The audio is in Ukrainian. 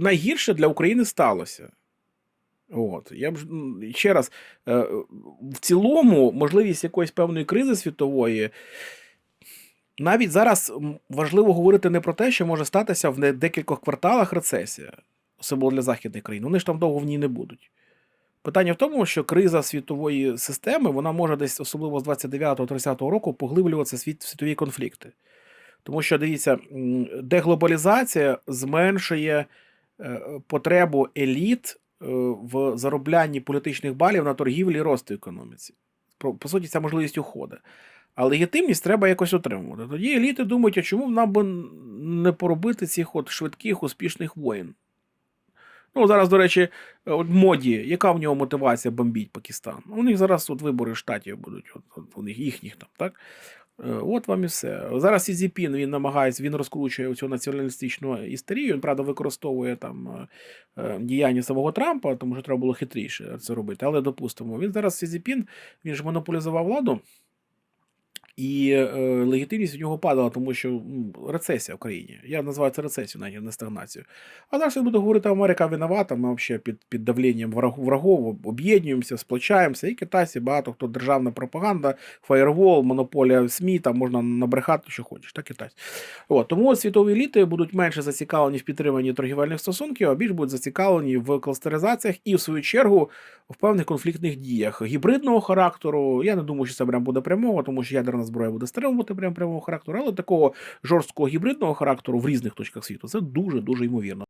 найгірше для України сталося. От. Я б ще раз, е, в цілому, можливість якоїсь певної кризи світової. Навіть зараз важливо говорити не про те, що може статися в декількох кварталах рецесія, особливо для західних країн. Вони ж там довго в ній не будуть. Питання в тому, що криза світової системи вона може десь, особливо з 29-30 року, поглиблюватися світ, світові конфлікти. Тому що дивіться, деглобалізація зменшує потребу еліт е, в зароблянні політичних балів на торгівлі і росту економіці. По, суті, ця можливість уходить. А легітимність треба якось отримувати. Тоді еліти думають, а чому б нам би не поробити цих от швидких успішних воїн? Ну, зараз, до речі, от моді, яка в нього мотивація бомбіть Пакистан? У них зараз от вибори штатів будуть, от у них їхніх там, так? Е, От вам і все. Зараз Сі Зіпін він намагається, він розкручує цю націоналістичну істерію. Він, правда, використовує там е, е, діяння самого Трампа, тому що треба було хитріше це робити. Але допустимо, він зараз Сі Цзіпін, він ж монополізував владу. І е, легітимність в нього падала, тому що м, рецесія в країні. Я називаю це рецесією, навіть не стагнацію. А зараз він буде говорити, Америка винувата, ми взагалі під, під давленням врагов об'єднуємося, сплачаємося. І китайці багато хто державна пропаганда, фаєрвол, монополія СМІ, там можна набрехати, що хочеш, так китайці. От, тому світові еліти будуть менше зацікавлені в підтриманні торгівельних стосунків, а більш будуть зацікавлені в кластеризаціях і, в свою чергу, в певних конфліктних діях гібридного характеру. Я не думаю, що це прям буде прямого, тому що ядерна зброя буде стримувати прям прямого характеру, але такого жорсткого гібридного характеру в різних точках світу це дуже дуже ймовірно.